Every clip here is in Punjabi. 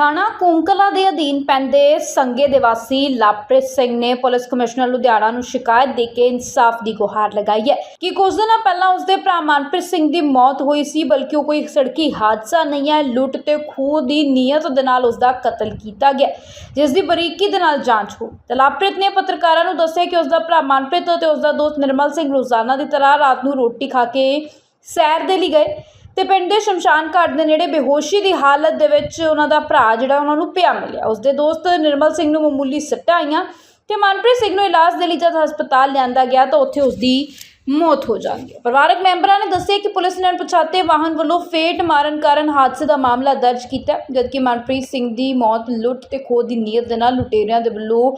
ਥਾਣਾ ਕੁੰਕਲਾ ਦੇ ਅਧੀਨ ਪੈਂਦੇ ਸੰਗੇ ਦੇ ਵਾਸੀ ਲਾਪ੍ਰਿਤ ਸਿੰਘ ਨੇ ਪੁਲਿਸ ਕਮਿਸ਼ਨਰ ਲੁਧਿਆਣਾ ਨੂੰ ਸ਼ਿਕਾਇਤ ਦੇ ਕੇ ਇਨਸਾਫ ਦੀ ਗੁਹਾਰ ਲਗਾਈ ਹੈ। ਕਿ ਕੁਝ ਦਿਨਾਂ ਪਹਿਲਾਂ ਉਸਦੇ ਭਰਾ ਮਨਪ੍ਰੀਤ ਸਿੰਘ ਦੀ ਮੌਤ ਹੋਈ ਸੀ, ਬਲਕਿ ਉਹ ਕੋਈ ਸੜਕੀ ਹਾਦਸਾ ਨਹੀਂ ਹੈ, ਲੁੱਟ ਤੇ ਖੂਹ ਦੀ ਨੀਅਤ ਦੇ ਨਾਲ ਉਸਦਾ ਕਤਲ ਕੀਤਾ ਗਿਆ। ਜਿਸ ਦੀ ਬਰੀਕੀ ਦੇ ਨਾਲ ਜਾਂਚ ਹੋ। ਤੇ ਲਾਪ੍ਰਿਤ ਨੇ ਪੱਤਰਕਾਰਾਂ ਨੂੰ ਦੱਸਿਆ ਕਿ ਉਸਦਾ ਭਰਾ ਮਨਪ੍ਰੀਤ ਅਤੇ ਉਸਦਾ ਦੋਸਤ ਨਿਰਮਲ ਸਿੰਘ ਰੋਜ਼ਾਨਾ ਦੀ ਤਰ੍ਹਾਂ ਰਾਤ ਨੂੰ ਰੋਟੀ ਖਾ ਕੇ ਸੈਰ ਦੇ ਲਈ ਗਏ। ਤੇ ਪਿੰਡ ਦੇ ਸ਼ਮਸ਼ਾਨ ਘਾਟ ਦੇ ਨੇੜੇ ਬੇਹੋਸ਼ੀ ਦੀ ਹਾਲਤ ਦੇ ਵਿੱਚ ਉਹਨਾਂ ਦਾ ਭਰਾ ਜਿਹੜਾ ਉਹਨਾਂ ਨੂੰ ਪਿਆ ਮਿਲਿਆ। ਉਸਦੇ ਦੋਸਤ ਨਿਰਮਲ ਸਿੰਘ ਨੂੰ ਮਾਮੂਲੀ ਸੱਟਾਂ ਆਈਆਂ ਤੇ ਮਨਪ੍ਰੀਤ ਸਿੰਘ ਨੂੰ ਇਲਾਜ ਦੇ ਲਈ ਜਦ ਹਸਪਤਾਲ ਲਿਆਂਦਾ ਗਿਆ ਤਾਂ ਉੱਥੇ ਉਸਦੀ ਮੌਤ ਹੋ ਜਾਂਦੀ ਹੈ। ਪਰਿਵਾਰਕ ਮੈਂਬਰਾਂ ਨੇ ਦੱਸਿਆ ਕਿ ਪੁਲਿਸ ਨੇ ਅਣਪਛਾਤੇ ਵਾਹਨ ਵੱਲੋਂ ਫੇਟ ਮਾਰਨ ਕਾਰਨ ਹਾਦਸੇ ਦਾ ਮਾਮਲਾ ਦਰਜ ਕੀਤਾ ਜਦਕਿ ਮਨਪ੍ਰੀਤ ਸਿੰਘ ਦੀ ਮੌਤ ਲੁੱਟ ਤੇ ਖੋਹ ਦੀ ਨੀਅਤ ਦੇ ਨਾਲ ਲੁਟੇਰਿਆਂ ਦੇ ਵੱਲੋਂ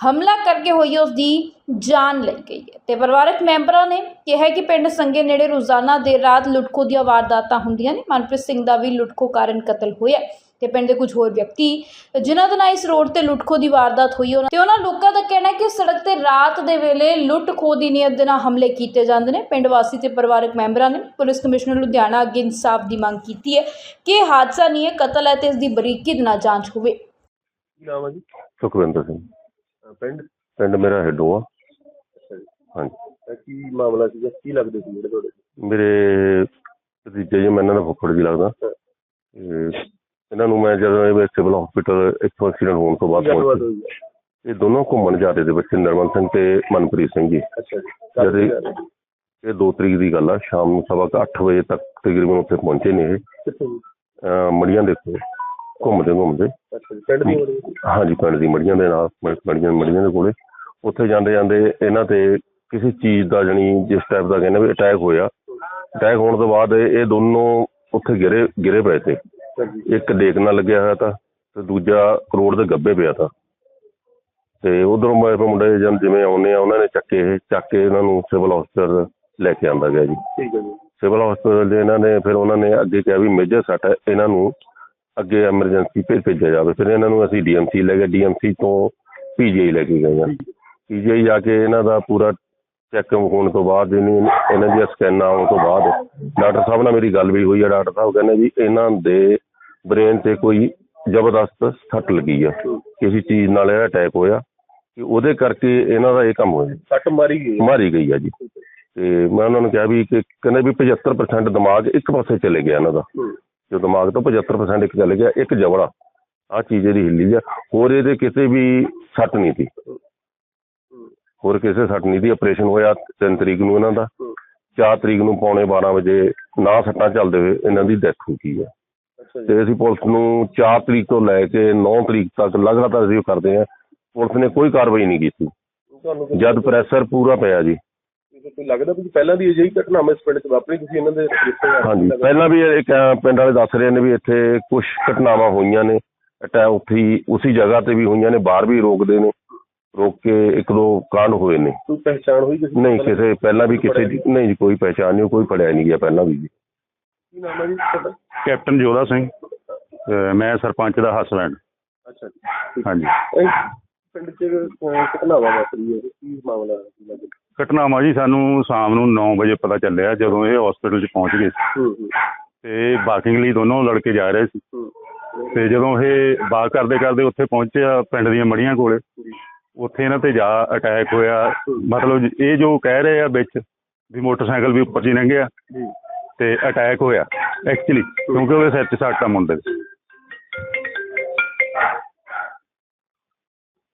ਹਮਲਾ ਕਰਕੇ ਹੋਈ ਉਸ ਦੀ ਜਾਨ ਲਈ ਗਈ ਹੈ। ਤੇ ਪਰਿਵਾਰਕ ਮੈਂਬਰਾਂ ਨੇ ਕਿਹਾ ਕਿ ਪਿੰਡ ਸੰਗੇ ਨੇੜੇ ਰੋਜ਼ਾਨਾ ਦੇਰ ਰਾਤ ਲੁੱਟਖੋ ਦੀਆਂ ਵਾਰਦਾਤਾਂ ਹੁੰਦੀਆਂ ਨੇ। ਮਨਪ੍ਰੀਤ ਸਿੰਘ ਦਾ ਵੀ ਲੁੱਟਖੋ ਕਾਰਨ ਕਤਲ ਹੋਇਆ ਹੈ। ਤੇ ਪਿੰਡ ਦੇ ਕੁਝ ਹੋਰ ਵਿਅਕਤੀ ਜਿਨ੍ਹਾਂ ਦੇ ਨਾਲ ਇਸ ਰੋਡ ਤੇ ਲੁੱਟਖੋ ਦੀ ਵਾਰਦਾਤ ਹੋਈ ਉਹਨਾਂ ਤੇ ਉਹਨਾਂ ਲੋਕਾਂ ਦਾ ਕਹਿਣਾ ਹੈ ਕਿ ਸੜਕ ਤੇ ਰਾਤ ਦੇ ਵੇਲੇ ਲੁੱਟ-ਖੋਹ ਦੀ ਨੀਅਤ ਦੇ ਨਾਲ ਹਮਲੇ ਕੀਤੇ ਜਾਂਦੇ ਨੇ। ਪਿੰਡ ਵਾਸੀ ਤੇ ਪਰਿਵਾਰਕ ਮੈਂਬਰਾਂ ਨੇ ਪੁਲਿਸ ਕਮਿਸ਼ਨਰ ਲੁਧਿਆਣਾ ਅੱਗੇ ਇਨਸਾਫ ਦੀ ਮੰਗ ਕੀਤੀ ਹੈ ਕਿ ਹਾਦਸਾ ਨਹੀਂ ਹੈ ਕਤਲ ਹੈ ਤੇ ਇਸ ਦੀ ਬਰੀਕੀ ਦੇ ਨਾਲ ਜਾਂਚ ਹੋਵੇ। ਨਾਮ ਜੀ? ਸੁਖਵਿੰਦਰ ਸਿੰਘ। ਪਿੰਡ? ਪਿੰਡ ਮੇਰਾ ਹੈਡੋ ਆ। ਅੱਛਾ ਜੀ। ਹਾਂਜੀ। ਕੀ ਮਾਮਲਾ ਸੀਗਾ? ਕੀ ਲੱਗਦੇ ਸੀ ਜਿਹੜੇ ਤੁਹਾਡੇ? ਮੇਰੇ ਭਤੀਜੇ ਜੀ ਮੈਂ ਇਹਨਾਂ ਦਾ ਫੁੱਫੜ ਜੀ ਲੱਗਦਾ। ਤੇ ਇਹਨਾਂ ਨੂੰ ਮੈਂ ਜਦੋਂ ਇਹ ਸਿਵਲ ਹਸਪੀਟਲ ਇੱਥੋਂ ਐਕਸੀਡੈਂਟ ਹੋਣ ਤੋਂ ਬਾਅਦ ਗੱਲਬਾਤ ਪਹੁੰਚੇ। ਹੋਈ ਹੈ ਇਹ ਦੋਨੋਂ ਘੁੰਮਣ ਜਾ ਰਹੇ ਦੇ ਬੱਚੇ ਨਰਮਨ ਸਿੰਘ ਤੇ ਮਨਪ੍ਰੀਤ ਸਿੰਘ ਜੀ। ਅੱਛਾ ਜੀ। ਇਹ- ਇਹ 2 ਤਰੀਕ ਦੀ ਗੱਲ ਆ ਸ਼ਾਮ ਨੂੰ ਸਵਾ ਕੁ ਅੱਠ ਵਜੇ ਤੱਕ ਤਕਰੀਬਨ ਉੱਥੇ ਪਹੁੰਚੇ ਨੇ ਇਹ। ਕਿੱਥੇ? ਜੀ? ਅਹ ਮੜੀਆਂ ਦੇ ਕੋਲ ਘੁੰਮਦੇ ਘੁੰਮਦੇ? ਹਾਂਜੀ ਪਿੰਡ ਦੀ ਮੜੀਆਂ ਦੇ ਨਾਲ ਮੜੀਆਂ ਮੜੀਆਂ ਦੇ ਕੋਲੇ। ਉੱਥੇ ਜਾਂਦੇ ਜਾਂਦੇ ਇਹਨਾਂ ਤੇ ਕਿਸੇ ਚੀਜ਼ ਦਾ ਜਣੀ ਜਿਸ ਟਾਈਪ ਦਾ ਕਹਿੰਦੇ ਵੀ ਅਟੈਕ ਹੋਇਆ। ਅਟੈਕ ਹੋਣ ਤੋਂ ਬਾਅਦ ਇਹ ਦੋਨੋਂ ਉੱਥੇ ਗਿਰੇ ਗਿਰੇ ਪਏ ਤੇ। ਇੱਕ ਡੇਕ ਨਾਲ ਲੱਗਿਆ ਹੋਇਆ ਤਾਂ ਤੇ ਦੂਜਾ ਰੋਡ ਦੇ ਗੱਬੇ ਪਿਆ ਤਾਂ। ਤੇ ਉਧਰੋਂ ਮੈਂ ਮੁੰਡੇ ਜਦ ਜਿਵੇਂ ਆਉਂਦੇ ਆ ਉਹਨਾਂ ਨੇ ਚੱਕੇ ਇਹ ਚੱਕ ਕੇ ਇਹਨਾਂ ਨੂੰ ਸਿਵਲ ਹਸਪਤਾਲ ਲੈ ਕੇ ਆਂਦਾ ਗਿਆ ਜੀ। ਠੀਕ ਹੈ ਜੀ। ਸਿਵਲ ਹਸਪਤਾਲ ਦੇ ਇਹਨਾਂ ਨੇ ਫਿਰ ਉਹਨਾਂ ਨੇ ਅੱਗੇ ਕਿਹਾ ਵੀ ਮੇਜਰ ਸੱਟ ਹੈ ਇਹਨਾਂ ਨੂੰ। ਅੱਗੇ ਐਮਰਜੈਂਸੀ ਭੇਜ ਭੇਜਿਆ ਜਾਵੇ। ਫਿਰ ਇਹਨਾਂ ਨੂੰ ਅਸੀਂ ਡੀਐਮਸੀ ਲੈ ਗਏ। ਡੀਐਮਸੀ ਤੋਂ ਪੀਜੀਆਈ ਲੈ ਕੇ ਗਏ ਹਾਂ ਪੀਜੀਆਈ ਜਾ ਕੇ ਇਹਨਾਂ ਦਾ ਪੂਰਾ ਚੈੱਕ ਹੋਣ ਤੋਂ ਬਾਅਦ ਇਹਨੀ ਇਹਨਾਂ ਦੀਆਂ ਸਕੈਨਾਂ ਆਉਣ ਤੋਂ ਬਾਅਦ ਡਾਕਟਰ ਸਾਹਿਬ ਨਾਲ ਮੇਰੀ ਗੱਲ ਵੀ ਹੋਈ ਹੈ ਡਾਕਟਰ ਸਾਹਿਬ ਕਹਿੰਦੇ ਵੀ ਇਹਨਾਂ ਦੇ ਬ੍ਰੇਨ ਤੇ ਕੋਈ ਜ਼ਬਰਦਸਤ ਸੱਟ ਲੱਗੀ ਆ ਕਿਸੇ ਚੀਜ਼ ਨਾਲ ਇਹ ਅਟੈਕ ਹੋਇਆ ਕਿ ਉਹਦੇ ਕਰਕੇ ਇਹਨਾਂ ਦਾ ਇਹ ਕੰਮ ਹੋਇਆ। ਸੱਟ ਮਾਰੀ ਗਈ। ਮਾਰੀ ਗਈ ਆ ਜੀ। ਤੇ ਮੈਂ ਉਹਨਾਂ ਨੂੰ ਕਿਹਾ ਵੀ ਕਿ ਕਹਿੰਦੇ ਵੀ 75% ਦਿਮਾਗ ਇੱਕ ਪਾਸੇ ਚਲੇ ਗਿਆ ਇਹਨਾਂ ਦਾ। ਜੋ ਦਿਮਾਗ ਤੋਂ 75% ਇੱਕ ਚਲੇ ਗਿਆ ਇੱਕ ਜਵੜਾ ਆ ਚੀਜ਼ ਇਹਦੀ ਹਿੱਲੀ ਆ। ਹੋਰ ਇਹਦੇ ਕਿਸੇ ਵੀ ਸੱਟ ਨਹੀਂ ਸੀ। ਹੋਰ ਕਿਸੇ ਸੱਟ ਨਹੀਂ ਸੀ। ਆਪਰੇਸ਼ਨ ਹੋਇਆ 3 ਤਰੀਕ ਨੂੰ ਇਹਨਾਂ ਦਾ। ਹੂੰ। 4 ਤਰੀਕ ਨੂੰ ਪੌਣੇ 12 ਵਜੇ ਨਾ ਸੱਟਾਂ ਚੱਲਦੇ ਹੋਏ ਇਹਨਾਂ ਦੀ ਡੈਥ ਹੋ ਗਈ ਆ। ਤੇ ਅਸੀਂ ਪੁਲਿਸ ਨੂੰ 4 ਤਰੀਕ ਤੋਂ ਲੈ ਕੇ 9 ਤਰੀਕ ਤੱਕ ਲਗਾਤਾਰ ਅਸੀਂ ਉਹ ਕਰਦੇ ਆ। ਪੁਲਿਸ ਨੇ ਕੋਈ ਕਾਰਵਾਈ ਨਹੀਂ ਕੀਤੀ। ਜਦ ਪ੍ਰੈਸ਼ਰ ਪੂਰਾ ਪਿਆ ਜੀ। ਕੋਈ ਲੱਗਦਾ ਵੀ ਪਹਿਲਾਂ ਦੀ ਅਜਿਹੀ ਘਟਨਾ ਇਸ ਪਿੰਡ 'ਚ ਵਾਪਰੀ ਤੁਸੀਂ ਇਹਨਾਂ ਦੇ ਰਿਸ਼ਤੇਦਾਰ ਹਾਂਜੀ ਪਹਿਲਾਂ ਵੀ ਇੱਕ ਅਹ, ਪਿੰਡ ਵਾਲੇ ਦੱਸ ਰਹੇ ਨੇ ਵੀ ਇੱਥੇ ਕੁਝ ਘਟਨਾਵਾਂ ਹੋਈਆਂ ਨੇ ਅਟੈਕ ਉੱਥੇ ਹੀ ਉਸੇ ਜਗ੍ਹਾ ਤੇ ਵੀ ਹੋਈਆਂ ਨੇ ਬਾਹਰ ਵੀ ਰੋਕਦੇ ਨੇ ਰੋਕ ਕੇ ਇੱਕ ਦੋ ਕਾਂਡ ਹੋਏ ਨੇ। ਕੋਈ ਪਹਿਚਾਣ ਹੋਈ ਕਿਸੇ ਦੀ? ਨਹੀਂ ਕਿਸੇ ਪਹਿਲਾਂ ਵੀ ਕਿਸੇ ਦੀ ਨਹੀਂ? ਜੀ ਕੋਈ ਪਹਿਚਾਣ ਨਹੀਂ ਕੋਈ ਫੜਿਆ ਨਹੀਂ ਗਿਆ ਪਹਿਲਾਂ ਵੀ ਜੀ। ਕੀ ਨਾਮ ਹੈ ਜੀ ਤੁਹਾਡਾ? ਕੈਪਟਨ ਜੋਦਾ ਸਿੰਘ ਅਹ ਮੈਂ ਸਰਪੰਚ ਦਾ ਹਸਬੈਂਡ। ਅੱਛਾ ਜੀ। ਠੀਕ। ਹਾਂਜੀ। ਇਹ ਪਿੰਡ 'ਚ ਅਹ, ਘਟਨਾਵਾਂ ਵਾਪਰੀ ਹੈ ਕੀ ਮਾਮਲਾ ਹੈ? ਕੀ ਲੱਗਦਾ ਘਟਨਾਵਾਂ ਜੀ ਸਾਨੂੰ ਸ਼ਾਮ ਨੂੰ 9 ਵਜੇ ਪਤਾ ਚੱਲਿਆ ਜਦੋਂ ਇਹ ਹਸਪੀਟਲ 'ਚ ਪਹੁੰਚ ਗਏ ਸੀ। ਤੇ ਵਾਕਿੰਗ ਲਈ ਦੋਨੋਂ ਲੜਕੇ ਜਾ ਰਹੇ ਸੀ। ਤੇ ਜਦੋਂ ਇਹ ਵਾਕ ਕਰਦੇ ਕਰਦੇ ਉੱਥੇ ਪਹੁੰਚਿਆ ਪਿੰਡ ਦੀਆਂ ਮੜੀਆਂ ਕੋਲੇ ਉੱਥੇ ਇਹਨਾਂ ਤੇ ਜਾ ਅਟੈਕ ਹੋਇਆ। ਮਤਲਬ ਇਹ ਜੋ ਕਹਿ ਰਹੇ ਆ ਵਿੱਚ ਵੀ ਮੋਟਰਸਾਈਕਲ ਵੀ ਉੱਪਰ ਜੀ ਲੰਘਿਆ ਤੇ ਅਟੈਕ ਹੋਇਆ ਐਕਚੁਅਲੀ ਕਿਉਂਕਿ ਉਹਦੇ ਸਿਰ 'ਚ ਸੱਟ ਆ ਮੁੰਡੇ ਦੇ।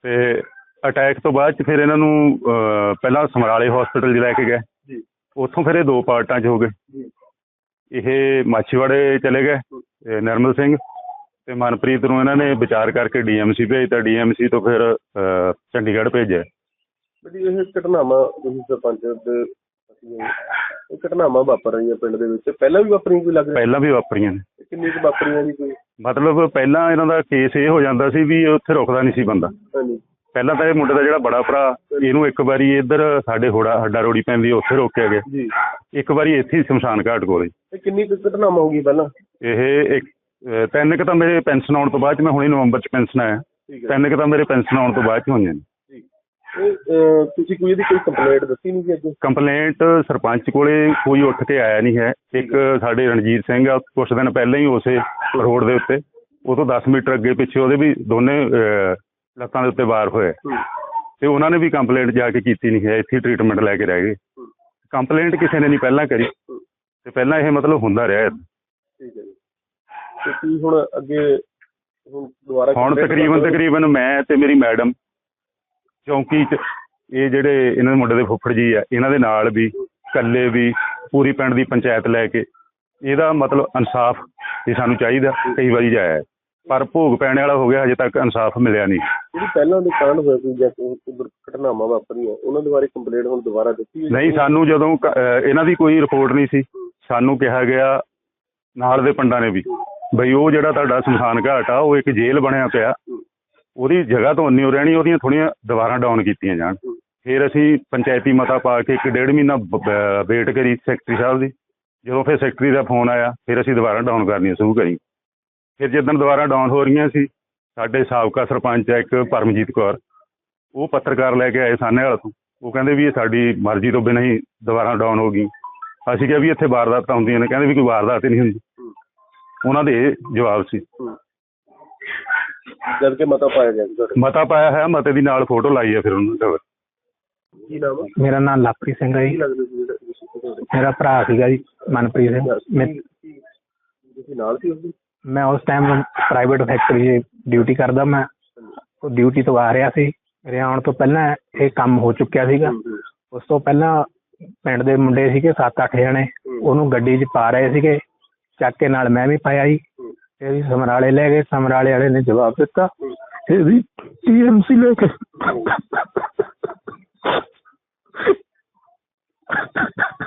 ਤੇ ਅਟੈਕ ਤੋਂ ਬਾਅਦ ਚ ਫਿਰ ਇਹਨਾਂ ਨੂੰ ਅਹ, ਪਹਿਲਾਂ ਸਮਰਾਲੇ ਹਸਪੀਟਲ 'ਚ ਲੈ ਕੇ ਗਏ। ਜੀ। ਉੱਥੋਂ ਫਿਰ ਇਹ ਦੋ ਪਾਰਟਾਂ 'ਚ ਹੋ ਗਏ। ਜੀ। ਇਹ ਮਾਛੀਵਾੜੇ ਚਲੇ ਗਏ ਇਹ ਨਿਰਮਲ ਸਿੰਘ ਤੇ ਮਨਪ੍ਰੀਤ ਨੂੰ ਇਹਨਾਂ ਨੇ ਵਿਚਾਰ ਕਰਕੇ ਡੀਐਮਸੀ ਭੇਜਤਾ ਡੀਐਮਸੀ ਤੋਂ ਫਿਰ ਅਹ, ਚੰਡੀਗੜ੍ਹ ਭੇਜਿਆ। ਬੜੀ ਇਹ ਘਟਨਾਵਾਂ ਤੁਸੀਂ ਸਰਪੰਚ ਦੇ ਅਸੀਂ ਇਹ ਘਟਨਾਵਾਂ ਵਾਪਰ ਰਹੀਆਂ ਪਿੰਡ ਦੇ ਵਿੱਚ। ਪਹਿਲਾਂ ਵੀ ਵਾਪਰੀਆਂ ਕੋਈ ਲੱਗ ਰਿਹਾ ਪਹਿਲਾਂ ਵੀ ਵਾਪਰੀਆਂ ਨੇ। ਕਿੰਨੀ ਕੁ ਵਾਪਰੀਆਂ ਜੀ ਕੋਈ? ਮਤਲਬ ਪਹਿਲਾਂ ਇਹਨਾਂ ਦਾ ਕੇਸ ਇਹ ਹੋ ਜਾਂਦਾ ਸੀ ਵੀ ਉੱਥੇ ਰੁਕਦਾ ਨਹੀਂ ਸੀ ਬੰਦਾ। ਹਾਂਜੀ। ਪਹਿਲਾਂ ਤਾਂ ਇਹ ਮੁੰਡੇ ਦਾ ਜਿਹੜਾ ਬੜਾ ਭਰਾ ਇਹਨੂੰ ਇੱਕ ਵਾਰੀ ਇੱਧਰ ਸਾਡੇ ਹੋੜਾ ਹੱਡਾ ਰੋੜੀ ਪੈਂਦੀ ਉੱਥੇ ਰੋਕਿਆ ਗਿਆ। ਜੀ। ਇੱਕ ਵਾਰੀ ਇੱਥੇ ਹੀ ਸ਼ਮਸ਼ਾਨ ਘਾਟ ਕੋਲੇ। ਕਿੰਨੀ ਕੁ ਘਟਨਾਵਾਂ ਹੋ ਗਈ ਪਹਿਲਾਂ? ਇਹ ਇੱਕ ਅਹ ਤਿੰਨ ਕੁ ਤਾਂ ਮੇਰੇ ਪੈਨਸ਼ਨ ਆਉਣ ਤੋਂ ਬਾਅਦ ਚ ਮੈਂ ਹੁਣੇ ਨਵੰਬਰ ਚ ਪੈਨਸ਼ਨ ਆਇਆ। ਠੀਕ ਹੈ। ਤਿੰਨ ਕੁ ਤਾਂ ਮੇਰੇ ਪੈਨਸ਼ਨ ਆਉਣ ਤੋਂ ਬਾਅਦ ਚ ਹੋਈਆਂ ਨੇ। ਜੀ ਇਹ ਅਹ, ਤੁਸੀਂ ਕੋਈ ਇਹਦੀ ਕੋਈ ਕੰਪਲੇਂਟ ਦੱਸੀ ਨਹੀਂ ਜੀ ਅੱਜ ਕੰਪਲੇਂਟ ਸਰਪੰਚ ਕੋਲੇ ਕੋਈ ਉੱਠ ਕੇ ਆਇਆ ਨਹੀਂ ਹੈ। ਇੱਕ ਸਾਡੇ ਰਣਜੀਤ ਸਿੰਘ ਆ ਕੁਛ ਦਿਨ ਪਹਿਲਾਂ ਹੀ ਉਸੇ ਰੋਡ ਦੇ ਉੱਤੇ। ਉਹ ਤੋਂ 10 ਮੀਟਰ ਅੱਗੇ ਪਿੱਛੇ ਉਹਦੇ ਵੀ ਦੋਨੇ ਅਹ, ਲੱਤਾਂ ਦੇ ਉੱਤੇ ਵਾਰ ਹੋਏ ਹੂੰ। ਤੇ ਉਹਨਾਂ ਨੇ ਵੀ ਕੰਪਲੇਂਟ ਜਾ ਕੇ ਕੀਤੀ ਨਹੀਂ ਹੈ ਇੱਥੇ ਟ੍ਰੀਟਮੈਂਟ ਲੈ ਕੇ ਰਹਿ ਗਏ। ਕੰਪਲੇਂਟ ਕਿਸੇ ਨੇ ਨਹੀਂ ਪਹਿਲਾਂ ਕਰੀ। ਤੇ ਪਹਿਲਾਂ ਇਹ ਮਤਲਬ ਹੁੰਦਾ ਰਿਹਾ। ਠੀਕ ਹੈ ਜੀ। ਤੇ ਕੀ ਹੁਣ ਅੱਗੇ ਹੁਣ ਦੁਬਾਰਾ ਹੁਣ ਤਕਰੀਬਨ ਕਰ- ਤਕਰੀਬਨ ਮੈਂ ਤੇ ਮੇਰੀ ਮੈਡਮ ਚੌਂਕੀ 'ਚ ਇਹ ਜਿਹੜੇ ਇਹਨਾਂ ਦੇ ਮੁੰਡੇ ਦੇ ਫੁੱਫੜ ਜੀ ਆ ਇਹਨਾਂ ਦੇ ਨਾਲ ਵੀ ਇਕੱਲੇ ਵੀ ਪੂਰੀ ਪਿੰਡ ਦੀ ਪੰਚਾਇਤ ਲੈ ਕੇ ਇਹਦਾ ਮਤਲਬ ਇਨਸਾਫ ਇਹ ਸਾਨੂੰ ਚਾਹੀਦਾ ਕਈ ਵਾਰੀ ਜਾਇਆ। ਹੈ। ਪਰ ਭੋਗ ਪੈਣ ਵਾਲਾ ਹੋ ਗਿਆ ਹਜੇ ਤੱਕ ਇਨਸਾਫ ਮਿਲਿਆ ਨਹੀਂ। ਜਿਹੜੀ ਪਹਿਲਾਂ ਦੇ ਕਾਂਡ ਹੋਏ ਸੀ ਜਾਂ ਕੋਈ ਘਟਨਾਵਾਂ ਵਾਪਰੀਆਂ ਉਹਨਾਂ ਦੇ ਬਾਰੇ ਕੰਪਲੇਂਟ ਹੁਣ ਦੁਬਾਰਾ ਦਿੱਤੀ ਨਹੀਂ ਸਾਨੂੰ ਜਦੋਂ ਕ- ਅਹ ਇਹਨਾਂ ਦੀ ਕੋਈ ਰਿਪੋਰਟ ਨਹੀਂ ਸੀ। ਸਾਨੂੰ ਕਿਹਾ ਗਿਆ ਨਾਲ ਦੇ ਪਿੰਡਾਂ ਨੇ ਵੀ ਬਈ ਉਹ ਜਿਹੜਾ ਤੁਹਾਡਾ ਸਮਸ਼ਾਨ ਘਾਟ ਆ ਉਹ ਇੱਕ ਜੇਲ੍ਹ ਬਣਿਆ ਪਿਆ। ਉਹਦੀ ਜਗ੍ਹਾ ਤੋਂ ਉਨੀ ਓ ਰਹਿਣੀ ਉਹਦੀਆਂ ਥੋੜੀਆਂ ਦੀਵਾਰਾਂ ਡਾਊਨ ਕੀਤੀਆਂ ਜਾਣ। ਫਿਰ ਅਸੀਂ ਪੰਚਾਇਤੀ ਮਤਾ ਪਾ ਕੇ ਇੱਕ ਡੇਢ ਮਹੀਨਾ ਵੇਟ ਕਰੀ ਸੈਕਟਰੀ ਸਾਹਿਬ ਦੀ। ਜਦੋਂ ਫਿਰ ਸੈਕਟਰੀ ਦਾ ਫੋਨ ਆਇਆ ਫਿਰ ਅਸੀਂ ਦੁਬਾਰਾ ਡਾਊਨ ਕਰਨੀਆਂ ਸ਼ੁਰੂ ਕਰੀ ਫਿਰ ਜਦੋਂ ਦੁਬਾਰਾ ਡਾਊਨ ਹੋ ਰਹੀਆਂ ਸੀ ਸਾਡੇ ਸਾਬਕਾ ਸਰਪੰਚ ਆ ਇੱਕ ਪਰਮਜੀਤ ਕੌਰ ਉਹ ਪੱਤਰਕਾਰ ਲੈ ਕੇ ਆਏ ਸਾਹਨੇ ਵਾਲਾ ਤੋਂ। ਉਹ ਕਹਿੰਦੇ ਵੀ ਇਹ ਸਾਡੀ ਮਰਜ਼ੀ ਤੋਂ ਬਿਨਾਂ ਹੀ ਦੁਬਾਰਾ ਡਾਊਨ ਹੋ ਗਈ। ਅਸੀਂ ਕਿਹਾ ਵੀ ਇੱਥੇ ਵਾਰਦਾਤਾਂ ਹੁੰਦੀਆਂ ਨੇ ਕਹਿੰਦੇ ਵੀ ਕੋਈ ਵਾਰਦਾਤ ਹੀ ਨਹੀਂ ਹੁੰਦੀ। ਉਹਨਾਂ ਦੇ ਇਹ ਜਵਾਬ ਸੀ। ਜਦ ਕਿ ਮਤਾ ਪਾਇਆ ਗਿਆ ਸੀ ਤੁਹਾਡੇ ਮਤਾ ਪਾਇਆ ਹੈ ਮਤੇ ਦੀ ਨਾਲ ਫੋਟੋ ਲਾਈ ਹੈ ਫਿਰ ਉਹਨਾਂ ਦੇ ਕੀ ਨਾਮ ਹੈ ਮੇਰਾ ਨਾਮ ਲਵਪ੍ਰੀਤ ਸਿੰਘ ਹੈ ਕੀ ਜੀ ਲੱਗਦਾ ਸੀ ਜਿਹੜਾ ਤੁਸੀਂ ਤੁਹਾਡੇ ਮੇਰਾ ਭਰਾ ਸੀਗਾ ਜੀ ਮਨਪ੍ਰੀਤ ਸਿੰਘ। ਮੈਂ ਤੁਸੀਂ ਨਾਲ ਸੀ ਉਸਦੇ ਮੈਂ ਉਸ ਟਾਈਮ ਪ੍ਰਾਈਵੇਟ ਫੈਕਟਰੀ 'ਚ ਡਿਊਟੀ ਕਰਦਾ ਮੈਂ। ਉਹ ਡਿਊਟੀ ਤੋਂ ਆ ਰਿਹਾ ਸੀ। ਮੇਰੇ ਆਉਣ ਤੋਂ ਪਹਿਲਾਂ ਇਹ ਕੰਮ ਹੋ ਚੁੱਕਿਆ ਸੀਗਾ। ਉਸ ਤੋਂ ਪਹਿਲਾਂ ਪਿੰਡ ਦੇ ਮੁੰਡੇ ਸੀਗੇ 7-8 ਜਣੇ। ਉਹਨੂੰ ਗੱਡੀ 'ਚ ਪਾ ਰਹੇ ਸੀਗੇ। ਚੱਕ ਕੇ ਨਾਲ ਮੈਂ ਵੀ ਪਾਇਆ ਜੀ ਇਹ ਵੀ ਸਮਰਾਲੇ ਲੈ ਗਏ। ਸਮਰਾਲੇ ਵਾਲੇ ਨੇ ਜਵਾਬ ਦਿੱਤਾ ਇਹ ਵੀ ਟੀਐਮਸੀ ਲੈ ਕੇ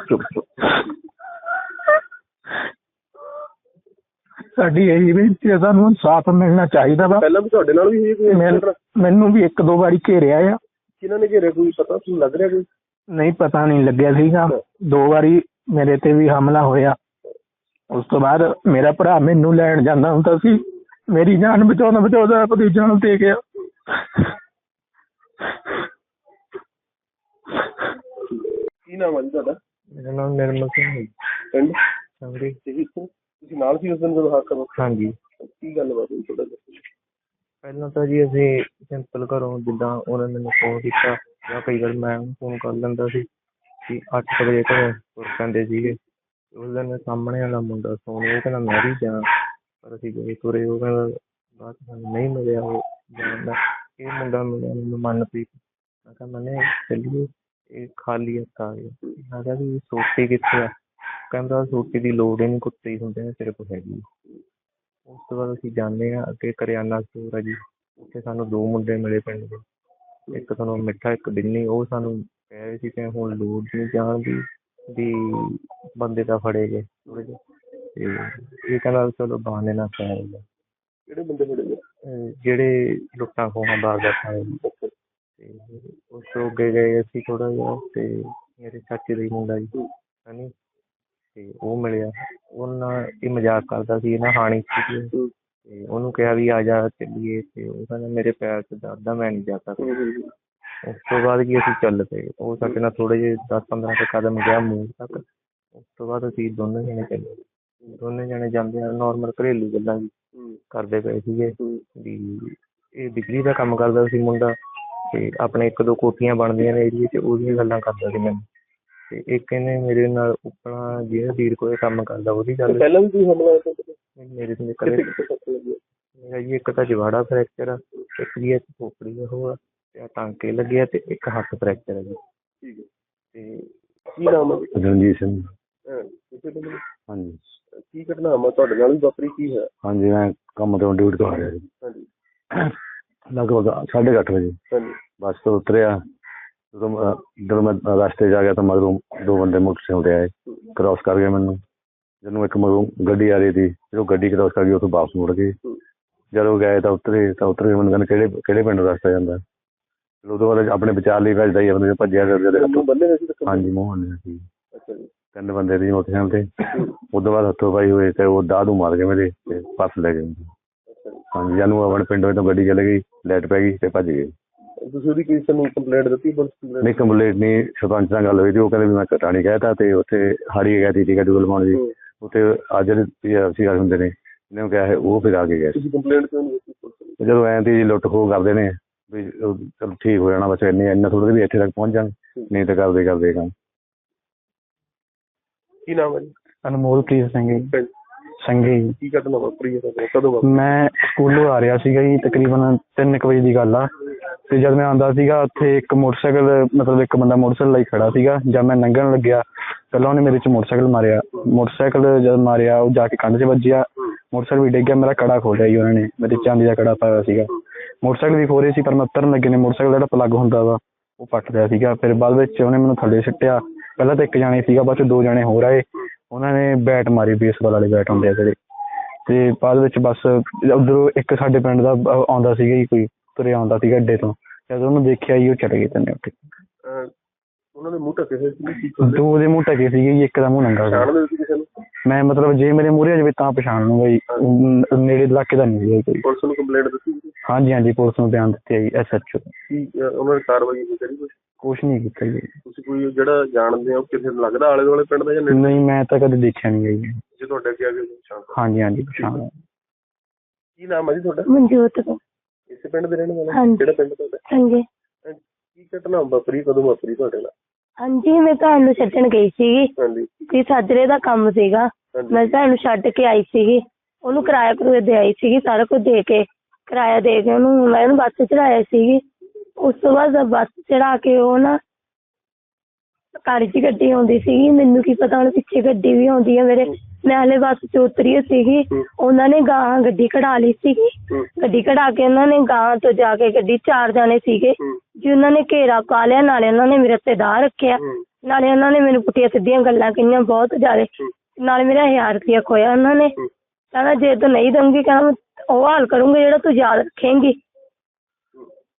ਚੁੱਪ ਚੁੱਪ। ਸਾਡੀ ਇਹ ਬੇਨਤੀ ਹੈ ਸਾਨੂੰ ਇਨਸਾਫ ਮਿਲਣਾ ਚਾਹੀਦਾ ਵਾ। ਪਹਿਲਾਂ ਵੀ ਤੁਹਾਡੇ ਨਾਲ ਵੀ ਹੋਈ ਕੋਈ? ਮੈਨੂੰ ਵੀ ਇੱਕ ਦੋ ਵਾਰੀ ਘੇਰਿਆ ਆ। ਕਿਹਨਾਂ ਨੇ ਘੇਰਿਆ? ਕੋਈ ਪਤਾ ਤੁਹਾਨੂੰ ਲੱਗ ਰਿਹਾ ਕੋਈ? ਨਹੀਂ ਪਤਾ ਨਹੀਂ ਲੱਗਿਆ ਸੀਗਾ। ਦੋ ਵਾਰੀ ਮੇਰੇ ਤੇ ਵੀ ਹਮਲਾ ਹੋਇਆ। ਉਸ ਤੋਂ ਬਾਅਦ ਮੇਰਾ ਭਰਾ ਮੈਨੂੰ ਲੈਣ ਜਾਂਦਾ ਹੁੰਦਾ ਸੀ। ਮੇਰੀ ਜਾਨ ਬਚਾਉਂਦਾ ਬਚਾਉਂਦਾ ਆਪਣੀ ਜਾਨ ਦੇ ਗਿਆ ਕੀ ਨਾਮ ਹੈ ਜੀ ਤੁਹਾਡਾ? ਮੇਰਾ ਨਾਮ ਨਿਰਮਲ ਸਿੰਘ ਹੈ ਪਿੰਡ? ਸੰਗਰੀ ਤੇ ਤੁਸੀਂ ਨਾਲ ਸੀ ਉਸ ਦਿਨ ਜਦੋਂ ਹਾਕਮ ਹਾਂਜੀ। ਕੀ ਗੱਲ ਬਾਤ ਹੋਈ ਤੁਹਾਡਾ ਦੱਸੋ ਪਹਿਲਾਂ ਤਾਂ ਜੀ ਅਸੀਂ ਸਿੰਪਲ ਘਰੋਂ ਜਿੱਦਾਂ ਉਹਨਾਂ ਨੇ ਮੈਨੂੰ ਫੋਨ ਕੀਤਾ ਜਾਂ ਕਈ ਵਾਰ ਮੈਂ ਫੋਨ ਕਰ ਲੈਂਦਾ ਸੀ ਕਿ 8 ਵਜੇ ਘਰੋਂ ਤੁਰ ਪੈਂਦੇ ਸੀਗੇ। ਉਸ ਦਿਨ ਸਾਹਮਣੇ ਵਾਲਾ ਮੁੰਡਾ ਸੋਨੂੰ ਉਹ ਕਹਿੰਦਾ ਮੈਂ ਵੀ ਜਾ ਪਰ ਅਸੀਂ ਗਏ ਤੁਰੇ ਉਹ ਕਹਿੰਦਾ ਬਾਅਦ 'ਚ ਸਾਨੂੰ ਨਹੀਂ ਮਿਲਿਆ ਉਹ ਜਾਂਦਾ ਇਹ ਮੁੰਡਾ ਮਿਲਿਆ ਮੈਨੂੰ ਮਨਪ੍ਰੀਤ। ਮੈਂ ਕਿਹਾ ਮਨੇ ਚੱਲੀਏ। ਇਹ ਖਾਲੀ ਹੱਥ ਆ ਗਿਆ। ਮੈਂ ਕਿਹਾ ਵੀ ਸੋਟੀ ਕਿੱਥੇ ਆ? ਕਹਿੰਦਾ ਸੋਟੀ ਦੀ ਲੋੜ ਹੀ ਨਹੀਂ ਕੁੱਤੇ ਹੀ ਹੁੰਦੇ ਨੇ ਤੇਰੇ ਕੋਲ ਹੈਗੀ ਆ। ਉਸ ਤੋਂ ਬਾਅਦ ਅਸੀਂ ਜਾਂਦੇ ਹਾਂ ਅੱਗੇ ਕਰਿਆਨਾ ਸਟੋਰ ਹੈ ਜੀ। ਉੱਥੇ ਸਾਨੂੰ ਦੋ ਮੁੰਡੇ ਮਿਲੇ ਪਿੰਡ ਦੇ। ਇੱਕ ਤੁਹਾਨੂੰ ਮਿੱਠਾ ਇੱਕ ਡਿੰਨੀ ਉਹ ਸਾਨੂੰ ਕਹਿ ਰਹੇ ਸੀ ਕਿ ਹੁਣ ਲੋੜ ਨਹੀਂ ਜਾਣ ਦੀ ਵੀ ਬੰਦੇ ਤਾਂ ਫੜੇ ਗਏ। ਥੋੜ੍ਹੇ ਜਿਹੇ। ਤੇ ਇਹ ਕਹਿੰਦਾ ਚਲੋ ਬਹਾਨੇ ਨਾਲ ਪੈ ਗਿਆ ਕਿਹੜੇ ਬੰਦੇ ਫੜੇ ਗਏ? ਜਿਹੜੇ ਲੁੱਟਾਂ ਖੋਹਾਂ ਆਏ ਤੇ ਉਸ ਤੋਂ ਅੱਗੇ ਗਏ ਅਸੀਂ ਥੋੜਾ ਜਿਹਾ ਤੇ ਮੇਰੇ ਚਾਚੇ ਦਾ ਹੀ ਮੁੰਡਾ ਜੀ। ਹਨੀ? ਤੇ ਉਹ ਮਿਲਿਆ। ਉਹਨਾਂ ਇਹ ਮਜ਼ਾਕ ਕਰਦਾ ਸੀ, ਇਹਨਾਂ ਹਾਣੀ ਸੀ ਤੇ ਉਹਨੂੰ ਕਿਹਾ ਵੀ ਆ ਜਾ ਚੱਲੀਏ ਤੇ ਉਹ ਕਹਿੰਦਾ, ਮੇਰੇ ਪੈਰ 'ਚ ਦਰਦ ਆ, ਮੈਂ ਨਹੀਂ ਜਾ ਸਕਦਾ। ਉਸ ਤੋਂ ਬਾਅਦ ਕੀ ਅਸੀਂ ਚੱਲ ਪਏ। ਉਹ ਸਾਡੇ ਨਾਲ ਥੋੜੇ ਜਿਹੇ 10-15 ਕੁ ਕਦਮ ਗਿਆ ਮੂੰਹ ਤੱਕ। ਉਸ ਤੋਂ ਬਾਅਦ ਅਸੀਂ ਦੋਨੇ ਜਣੇ ਚੱਲੇ। ਦੋਨੇ ਜਣੇ ਜਾਂਦੇ ਆ ਨਾਰਮਲ ਘਰੇਲੂ ਗੱਲਾਂ ਵੀ ਕਰਦੇ ਪਏ ਸੀਗੇ ਵੀ ਇਹ ਬਿਜਲੀ ਦਾ ਕੰਮ ਕਰਦਾ ਸੀ ਮੁੰਡਾ ਤੇ ਆਪਣੇ ਇੱਕ ਦੋ ਕੋਠੀਆਂ ਬਣਦੀਆਂ ਨੇ ਏਰੀਏ 'ਚ, ਉਹਦੀਆਂ ਗੱਲਾਂ ਕਰਦਾ ਸੀ ਮੈਨੂੰ। ਤੇ ਇੱਕ ਇਹਨੇ ਮੇਰੇ ਨਾਲ ਉਪਣਾ ਜਿਹੜਾ ਵੀਰ ਕੋਲ ਕੰਮ ਕਰਦਾ ਉਹਦੀ ਗੱਲ ਪਹਿਲਾਂ ਵੀ ਕੋਈ ਹਮਲਾ ਹੋਇਆ ਸੀ ਕਿਤੇ? ਮੇਰੇ ਤੇ? ਮੇਰਾ ਜੀ ਇੱਕ ਤਾਂ ਜਵਾੜਾ ਫ੍ਰੈਕਚਰ ਆ ਇੱਕ ਖੋਪੜੀ ਦਾ ਆ ਤੇ ਟਾਂਕੇ ਲੱਗੇ ਆ ਤੇ ਇੱਕ ਹੱਥ ਫ੍ਰੈਕਚਰ ਆ ਜੀ। ਠੀਕ ਹੈ। ਤੇ ਕੀ ਨਾਮ ਹੈ ਰਣਜੀਤ ਸਿੰਘ? ਹਾਂਜੀ। ਕੀ ਘਟਨਾਵਾਂ ਤੁਹਾਡੇ ਨਾਲ ਵੀ ਵਾਪਰੀ ਕੀ ਹੈ ਹਾਂਜੀ ਮੈਂ ਕੰਮ ਤੋਂ ਡਿਊਟੀ ਤੋਂ ਆ ਰਿਹਾ ਸੀ ਹਾਂਜੀ। ਲਗਭਗ 8:30 ਵਜੇ ਹਾਂਜੀ। ਬੱਸ ਤੋਂ ਉਤਰਿਆ। ਜਦੋਂ ਮੈਂ- ਰਸਤੇ ਆ ਗਿਆ ਤਾਂ ਮਗਰੋਂ ਦੋ ਬੰਦੇ ਮੋਟਰਸਾਈਕਲ ਤੇ ਆਏ ਕ੍ਰਾਸ ਕਰ ਗਏ ਮੈਨੂੰ। ਜਦੋਂ ਇੱਕ ਮਗਰੋਂ ਗੱਡੀ ਆ ਰਹੀ ਸੀ ਜਦੋਂ ਗੱਡੀ ਕ੍ਰਾਸ ਕਰ ਗਈ ਉੱਥੋਂ ਵਾਪਸ ਮੁੜ ਗਏ। ਜਦੋਂ ਗਏ ਤਾਂ ਉਤਰੇ ਤਾਂ ਉਤਰ ਮੈਨੂੰ ਕਹਿੰਦੇ ਕਿਹੜੇ ਕਿਹੜੇ ਪਿੰਡ ਦਾ ਰਸਤਾ ਜਾਂਦਾ? ਉਦੋਂ ਬਾਅਦ ਆਪਣੇ ਵਿਚਾਰ ਲਈ ਭੱਜਦਾ ਹੀ ਆਪਣੇ ਭੱਜਿਆ ਕਰਦੇ ਦੇ ਤਾਂ ਹਾਂਜੀ ਮੋਹਨ ਨੇ ਸੀ। ਅੱਛਾ ਜੀ। ਤਿੰਨ ਬੰਦੇ ਸੀ ਮੋਟਰਸਾਈਕਲ ਤੇ। ਉਦੋਂ ਬਾਅਦ ਹੱਥੋਂ ਪਾਈ ਹੋਏ ਤੇ ਉਹ ਦਾਦੂ ਮਾਰ ਕੇ ਮੇਰੇ ਤੇ ਪਰਸ ਲੈ ਗਏ। ਜੀ। ਹਾਂਜੀ ਜਾਨੂੰ ਆਪਣੇ ਪਿੰਡ ਵਿੱਚੋਂ ਗੱਡੀ ਚਲੇ ਗਈ ਲਾਈਟ ਪੈ ਗਈ ਤੇ ਭੱਜ ਗਏ। ਤੁਸੀਂ ਉਹਦੀ ਕਿਸੇ ਨੂੰ ਕੰਪਲੇਂਟ ਦਿੱਤੀ ਪੁਲਿਸ ਕੰਪਲੇਂਟ ਨਹੀਂ ਕੰਪਲੀਟ ਨਹੀਂ ਸਰਪੰਚ ਨਾਲ ਗੱਲ ਹੋਈ ਸੀ ਉਹ ਕਹਿੰਦੇ ਵੀ ਮੈਂ ਕਟਾਣੀ ਕਹਿਤਾ ਤੇ ਉੱਥੇ ਹਾੜੀ ਗਿਆ ਸੀ ਟੀਕਾ ਟੂਕਾ ਲਵਾਉਣ ਦੀ। ਉੱਥੇ ਅੱਜ ਜਿਹੜੇ ਸੀ ਹੁੰਦੇ ਨੇ ਇਹਨੂੰ ਕਿਹਾ ਹੈ ਉਹ ਫਿਰ ਆ ਕੇ ਗਏ। ਸੀ। ਤੁਸੀਂ ਕੰਪਲੇਂਟ ਕਿਉਂ ਨਹੀਂ ਕੀਤੀ ਪੁਲਿਸ ਨੂੰ? ਤੇ ਜਦੋਂ ਐਂ ਦੀ ਲੁੱਟ ਖੋਹ ਕਰਦੇ ਨੇ ਵੀ ਚਲੋ ਠੀਕ ਹੋ ਜਾਣਾ ਬਸ ਇੰਨੇ ਇੰਨਾ ਥੋੜਾ ਵੀ ਇੱਥੇ ਤੱਕ ਪਹੁੰਚ ਜਾਣ ਨਹੀਂ ਤਾਂ ਕਰਦੇ ਕਰਦੇ ਕੰਮ। ਕੀ ਨਾਮ ਹੈ ਅਨਮੋਲਪ੍ਰੀਤ ਸਿੰਘ ਜੀ। ਜੀ। ਕੀ ਘਟਨਾ ਵਾਪਰੀ ਹੈ? ਕਦੋਂ ਮੈਂ ਸਕੂਲੋਂ ਆ ਰਿਹਾ ਸੀਗਾ ਜੀ ਤਕਰੀਬਨ 3 ਵਜੇ ਦੀ ਗੱਲ ਆ। ਤੇ ਜਦ ਮੈਂ ਆਉਂਦਾ ਸੀਗਾ, ਉੱਥੇ ਇੱਕ ਮੋਟਰਸਾਈਕਲ, ਮਤਲਬ ਇੱਕ ਬੰਦਾ ਮੋਟਰਸਾਈਕਲ ਲਈ ਖੜਾ ਸੀਗਾ। ਜਦ ਮੈਂ ਲੰਘਣ ਲੱਗਿਆ, ਪਹਿਲਾਂ ਉਹਨੇ ਮੇਰੇ 'ਚ ਮੋਟਰਸਾਈਕਲ ਮਾਰਿਆ। ਮੋਟਰਸਾਈਕਲ ਜਦ ਮਾਰਿਆ, ਉਹ ਜਾ ਕੇ ਕੰਧ 'ਚ ਵੱਜਿਆ। ਮੋਟਰਸਾਈਕਲ ਵੀ ਡਿੱਗ ਗਿਆ, ਮੇਰਾ ਕੜਾ ਖੋਲਿਆ ਜੀ ਉਹਨਾਂ ਨੇ। ਮੇਰੇ ਚਾਂਦੀ ਦਾ ਕੜਾ ਪਾਇਆ ਸੀਗਾ। ਮੋਟਰਸਾਈਕਲ ਵੀ ਖੋਰੇ ਸੀ, ਪਰ ਮੈਂ ਉਤਰਨ ਲੱਗੇ ਨੇ। ਮੋਟਰਸਾਈਕਲ ਦਾ ਜਿਹੜਾ ਪਲੱਗ ਹੁੰਦਾ ਵਾ, ਉਹ ਪੱਟ ਰਿਹਾ ਸੀਗਾ। ਫਿਰ ਬਾਅਦ ਵਿੱਚ ਉਹਨੇ ਮੈਨੂੰ ਥੱਲੇ ਸਿੱਟਿਆ। ਪਹਿਲਾਂ ਤਾਂ ਇੱਕ ਜਾਣੇ ਸੀਗਾ, ਬਾਅਦ ਚ ਦੋ ਜਾਣੇ ਹੋਰ ਆਏ। ਉਹਨਾਂ ਨੇ ਬੈਟ ਮਾਰੀ ਬੇਸਬਾਲ ਵਾਲੇ ਬੈਟ ਹੁੰਦੇ ਆ ਜਿਹੜੇ। ਤੇ ਬਾਅਦ ਵਿੱਚ ਬਸ, ਉਧਰੋਂ ਇੱਕ ਸਾਡੇ ਪਿੰਡ ਦਾ ਆਉਂਦਾ ਸੀਗਾ ਜੀ ਕੋਈ ਤੁਰਿਆ ਆਉਂਦਾ ਸੀਗਾ ਅੱਡੇ ਤੋਂ। ਜਦ ਉਹਨੂੰ ਦੇਖਿਆ ਜੀ ਉਹ ਚਲੇ ਗਏ ਤਿੰਨੇ ਉਹਨਾਂ ਦੇ ਮੂੰਹ ਢਕੇ ਹੋਏ ਸੀ ਕੀ ਕਰਦੇ? ਦੋ ਦੇ ਮੂੰਹ ਢਕੇ ਸੀਗੇ ਜੀ ਇੱਕ ਦਾ ਮੂੰਹ ਨੰਗਾ ਸੀ। ਮੈਂ ਮਤਲਬ ਜੇ ਮੇਰੇ ਮੂਹਰੇ ਜਾਵੇ ਤਾਂ ਪਛਾਣ ਲੂੰਗਾ ਜੀ। ਨੇੜੇ ਇਲਾਕੇ ਦਾ ਨਹੀਂ ਜੀ ਕੋਈ। ਪੁਲਿਸ ਨੂੰ ਕੰਪਲੇਂਟ ਦਿੱਤੀ ਸੀ? ਹਾਂਜੀ ਹਾਂਜੀ ਪੁਲਿਸ ਨੂੰ ਬਿਆਨ ਦਿੱਤੇ ਜੀ ਐਸਐਚਓ ਉਹਨਾਂ ਨੇ ਕਾਰਵਾਈ ਨਹੀਂ ਕਰੀ ਨਹੀਂ ਕੀਤਾ ਜੀ। ਤੁਸੀਂ ਕੋਈ ਜਿਹੜਾ ਜਾਣਦੇ ਹੋ ਕਿਸੇ ਨੂੰ ਲੱਗਦਾ ਆਲੇ ਦੁਆਲੇ ਪਿੰਡ ਦਾ ਜਾਂ? ਨਹੀਂ ਮੈਂ ਤਾਂ ਕਦੇ ਦੇਖਿਆ ਨਹੀਂ ਜੀ। ਜੇ ਤੁਹਾਡੇ ਅੱਗੇ ਆ ਕੇ ਪਛਾਣ ਹਾਂਜੀ ਹਾਂਜੀ ਪਛਾਣ। ਕੀ ਨਾਮ ਹੈ ਜੀ ਤੁਹਾਡਾ? ਮਨਜੋਤ ਇਸੇ ਪਿੰਡ ਦੇ ਰਹਿਣ ਵਾਲੇ ਹਾਂਜੀ। ਕਿਹੜਾ ਪਿੰਡ ਤੁਹਾਡਾ? ਹਾਂਜੀ। ਕੀ ਘਟਨਾ ਵਾਪਰੀ ਕਦੋਂ ਵਾਪਰੀ ਤੁਹਾਡੇ ਨਾਲ? ਹਾਂਜੀ ਮੈਂ ਭੈਣ ਨੂੰ ਛੱਡਣ ਗਈ ਸੀਗੀ। ਹਾਂਜੀ। ਤੇ ਸਾਜਰੇ ਦਾ ਕੰਮ ਸੀਗਾ। ਹਾਂਜੀ। ਮੈਂ ਭੈਣ ਨੂੰ ਛੱਡ ਕੇ ਆਈ ਸੀਗੀ। ਉਹਨੂੰ ਕਿਰਾਇਆ ਕਰੂਏ ਦੇ ਆਈ ਸੀਗੀ ਸਾਰਾ ਕੁਝ ਦੇ ਕੇ। ਕਿਰਾਇਆ ਦੇ ਕੇ ਉਹਨੂੰ ਮੈਂ ਉਹਨੂੰ ਬੱਸ ਚੜਾਇਆ ਸੀਗੀ। ਉਸ ਤੋਂ ਬਾਅਦ ਬੱਸ ਚੜਾ ਕੇ ਉਹ ਨਾ ਕਾਰ 'ਚ ਗੱਡੀ ਆਉਂਦੀ ਸੀਗੀ। ਮੈਨੂੰ ਕੀ ਪਤਾ ਹੁਣ ਪਿੱਛੇ ਗੱਡੀ ਵੀ ਆਉਂਦੀ ਹੈ ਮੇਰੇ। ਮੈਂ ਹਲੇ ਬੱਸ 'ਚ ਉਤਰੀ ਸੀਗੀ। ਉਹਨਾਂ ਨੇ ਗਾਂ ਗੱਡੀ ਕਢਾ ਲਈ ਸੀਗੀ। ਗੱਡੀ ਕਢਾ ਕੇ ਉਹਨਾਂ ਨੇ ਗਾਂ ਤੋਂ ਜਾ ਕੇ ਗੱਡੀ ਚਾਰ ਜਾਣੇ ਸੀਗੇ। ਜੀ ਉਹਨਾਂ ਨੇ ਘੇਰਾ ਪਾ ਲਿਆ ਨਾਲੇ ਉਹਨਾਂ ਨੇ ਮੇਰੇ ਤੇ ਦਾਅ ਰੱਖਿਆ। ਨਾਲੇ ਉਹਨਾਂ ਨੇ ਮੈਨੂੰ ਪੁੱਠੀਆਂ ਸਿੱਧੀਆਂ ਗੱਲਾਂ ਕਹੀਆਂ ਬਹੁਤ ਜ਼ਿਆਦਾ। ਨਾਲੇ ਮੇਰਾ ਹਜ਼ਾਰ ਰੁਪਇਆ ਖੋਇਆ ਉਹਨਾਂ ਨੇ। ਕਹਿੰਦਾ ਜੇ ਤੂੰ ਨਹੀਂ ਦਊਂਗੀ ਕਹਿੰਦਾ ਉਹ ਹਾਲ ਕਰੂੰਗਾ ਜਿਹੜਾ ਤੂੰ ਯਾਦ ਰੱਖੇਂਗੀ।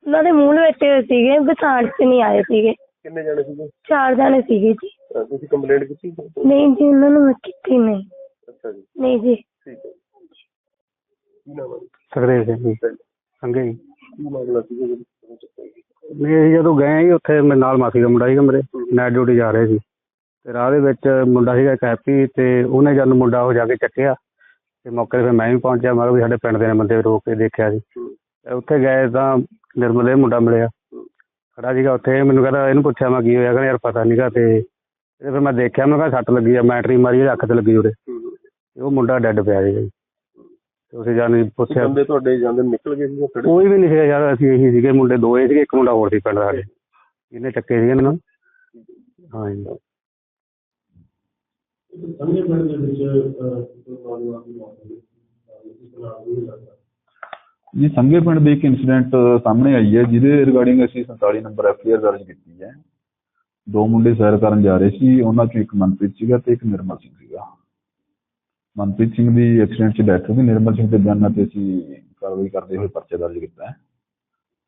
ਉਹਨਾਂ ਦੇ ਮੂੰਹ ਲਵੇਟੇ ਹੋਏ ਸੀਗੇ ਬਸਾਂਟ 'ਚ ਨਹੀਂ ਆਏ ਸੀਗੇ। ਕਿੰਨੇ ਜਾਣੇ ਸੀਗੇ? ਚਾਰ ਜਾਣੇ ਸੀਗੇ ਜੀ। ਤੁਸੀਂ ਕੰਪਲੇਂਟ ਕੀਤੀ ਨਹੀਂ ਜੀ ਉਹਨਾਂ ਨੂੰ ਮੈਂ ਕੀਤੀ ਨਹੀਂ। ਅੱਛਾ ਜੀ। ਨਹੀਂ ਜੀ। ਠੀਕ ਹੈ ਕੀ ਨਾਮ ਹੈ? ਸੁਖਦੇਵ ਸਿੰਘ ਜੀ। ਕੀ ਮਾਮਲਾ ਸੀ ਜਦੋਂ? ਨਹੀਂ ਅਸੀਂ ਗਏ ਜੀ ਉੱਥੇ ਮੇਰੇ ਨਾਲ ਮਾਸੀ ਦਾ ਮੁੰਡਾ ਸੀਗਾ ਮੇਰੇ ਨਾਈਟ ਡਿਊਟੀ ਜਾ ਰਹੇ ਸੀ। ਤੇ ਰਾਹ ਦੇ ਵਿੱਚ ਮੁੰਡਾ ਸੀਗਾ ਇੱਕ ਹੈਪੀ ਤੇ ਉਹਨੇ ਜਦ ਮੁੰਡਾ ਉਹ ਜਾ ਕੇ ਚੱਕਿਆ ਤੇ ਮੌਕੇ ਤੇ ਫਿਰ ਮੈਂ ਵੀ ਪਹੁੰਚਿਆ ਮੈਂ ਕਿਹਾ ਵੀ ਸਾਡੇ ਪਿੰਡ ਦੇ ਨੇ ਬੰਦੇ ਰੋਕ ਕੇ ਦੇਖਿਆ ਸੀ। ਤੇ ਉੱਥੇ ਗਏ ਤਾਂ ਨਿਰਮਲ ਮੁੰਡਾ ਮਿਲਿਆ। ਖੜਾ ਸੀਗਾ ਉੱਥੇ ਮੈਨੂੰ ਕਹਿੰਦਾ ਇਹਨੂੰ ਪੁੱਛਿਆ ਮੈਂ ਕੀ ਹੋਇਆ? ਕਹਿੰਦਾ ਯਾਰ ਪਤਾ ਨਹੀਂਗਾ ਤੇ ਤੇ ਫਿਰ ਮੈਂ ਦੇਖਿਆ ਮੈਂ ਕਿਹਾ ਸੱਟ ਲੱਗੀ ਆ ਮੈਟਰੀ ਮਾਰੀ ਇਹਦੇ ਅੱਖ ਤੇ ਲੱਗੀ ਉਹਦੇ ਤੇ ਉਹ ਮੁੰਡਾ ਡੈੱਡ ਪਿਆ ਸੀਗਾ ਜੀ। ਤੇ ਉਸੇ ਜਾਨੀ ਪੁੱਛਿਆ ਬੰਦੇ ਤੁਹਾਡੇ ਜਾਂਦੇ ਨਿਕਲ ਗਏ ਸੀ ਖੜੇ? ਕੋਈ ਵੀ ਨਹੀਂ ਸੀਗਾ ਯਾਰ ਅਸੀਂ ਇਹੀ ਸੀਗੇ ਮੁੰਡੇ ਦੋ ਹੀ ਸੀਗੇ ਇੱਕ ਮੁੰਡਾ ਹੋਰ ਸੀ ਪਿੰਡ ਦਾ ਸਾਡੇ। ਇਹਨੇ ਚੱਕੇ ਸੀਗੇ ਇਹਨਾਂ ਨੂੰ। ਹਾਂ ਜੀ। ਜੀ ਸੰਘੇ ਪਿੰਡ ਦੇ ਇੱਕ ਇਨਸੀਡੈਂਟ ਸਾਹਮਣੇ ਆਈ ਹੈ ਜਿਹਦੇ ਰਿਗਾਰਡਿੰਗ ਅਸੀਂ 47 ਨੰਬਰ ਐਫਆਈਆਰ ਦਰਜ ਕੀਤੀ ਹੈ। ਦੋ ਮੁੰਡੇ ਸੈਰ ਕਰਨ ਜਾ ਰਹੇ ਸੀ, ਉਹਨਾਂ ਚੋਂ ਇੱਕ ਮਨਪ੍ਰੀਤ ਸੀਗਾ ਤੇ ਇੱਕ ਨਿਰਮਲ ਸਿੰਘ ਸੀਗਾ। ਮਨਪ੍ਰੀਤ ਸਿੰਘ ਦੀ ਐਕਸੀਡੈਂਟ 'ਚ ਡੈਥ ਹੋ ਗਈ। ਨਿਰਮਲ ਸਿੰਘ ਦੇ ਬਿਆਨਾਂ ਤੇ ਅਸੀਂ ਕਾਰਵਾਈ ਕਰਦੇ ਹੋਏ ਪਰਚਾ ਦਰਜ ਕੀਤਾ ਹੈ।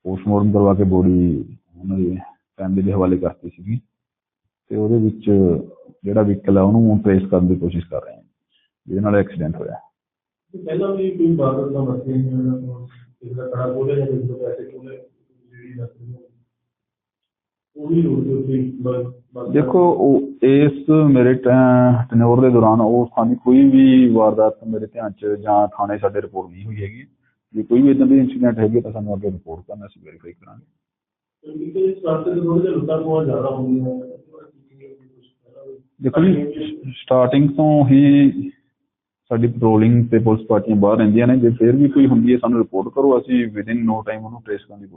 ਪੋਸਟਮਾਰਟਮ ਕਰਵਾ ਕੇ ਬੋਡੀ ਉਹਨਾਂ ਦੇ ਫੈਮਿਲੀ ਦੇ ਹਵਾਲੇ ਕਰਤੀ ਸੀਗੀ। ਤੇ ਉਹਦੇ ਵਿੱਚ ਜਿਹੜਾ ਵਹੀਕਲ ਆ, ਉਹਨੂੰ ਟ੍ਰੇਸ ਕਰਨ ਦੀ ਕੋਸ਼ਿਸ਼ ਕਰ ਰਹੇ ਹਾਂ। ਜਿਹਦੇ ਨਾਲ ਐਕਸੀਡੈਂਟ ਹੋਇਆ। ਪਹਿਲਾਂ ਵੀ ਕੋਈ ਬਾਦਲ ਦਾ ਮਸਲੇ ਨਹੀਂ ਕਿਸੇ ਦਾ ਕੜਾ ਬੋਲੇ ਜਾਂ ਕਿਸੇ ਪੈਸੇ ਕੋਲੇ ਜਿਹੜੀ ਦੱਸਦੀ ਦੇਖੋ ਇਸ ਮੇਰੇ ਟੈਨੋਰ ਦੇ ਦੌਰਾਨ ਉਹ ਸਾਨੂੰ ਕੋਈ ਵੀ ਵਾਰਦਾਤ ਮੇਰੇ ਧਿਆਨ ਚ ਜਾਂ ਥਾਣੇ ਸਾਡੇ ਰਿਪੋਰਟ ਨਹੀਂ ਹੋਈ ਹੈਗੀ। ਜੇ ਕੋਈ ਵੀ ਇਦਾਂ ਦੀ ਇਨਸੀਡੈਂਟ ਹੈਗੇ ਤਾਂ ਸਾਨੂੰ ਅੱਗੇ ਰਿਪੋਰਟ ਕਰਨਾ ਅਸੀਂ ਵੈਰੀਫਾਈ ਕਰਾਂਗੇ। ਦੇਖੋ ਜੀ ਸਟਾਰਟਿੰਗ ਤੋਂ ਹੀ ਸਾਡੀ ਪੈਟਰੋਲਿੰਗ ਤੇ ਪੁਲਿਸ ਪਾਰਟੀਆਂ ਬਾਹਰ ਰਹਿੰਦੀਆਂ ਨੇ। ਜੇ ਫਿਰ ਵੀ ਕੋਈ ਹੁੰਦੀ ਹੈ ਸਾਨੂੰ ਰਿਪੋਰਟ ਕਰੋ। ਅਸੀਂ ਵਿਦਿਨ ਨੋ ਟਾਈਮ ਉਹਨੂੰ ਟ੍ਰੇਸ ਕਰਨ ਦੀ